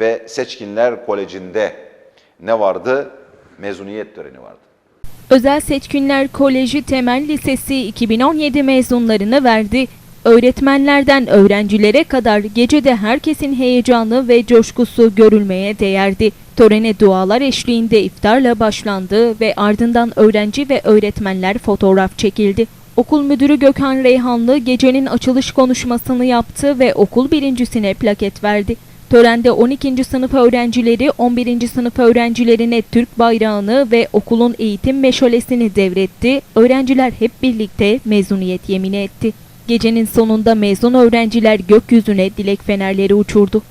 ve Seçkinler Koleji'nde ne vardı? Mezuniyet töreni vardı. Özel Seçkinler Koleji Temel Lisesi 2017 mezunlarını verdi. Öğretmenlerden öğrencilere kadar gecede herkesin heyecanı ve coşkusu görülmeye değerdi. Törene dualar eşliğinde iftarla başlandı ve ardından öğrenci ve öğretmenler fotoğraf çekildi. Okul müdürü Gökhan Reyhanlı gecenin açılış konuşmasını yaptı ve okul birincisine plaket verdi. Törende 12. sınıf öğrencileri 11. sınıf öğrencilerine Türk bayrağını ve okulun eğitim meşalesini devretti. Öğrenciler hep birlikte mezuniyet yemini etti. Gecenin sonunda mezun öğrenciler gökyüzüne dilek fenerleri uçurdu.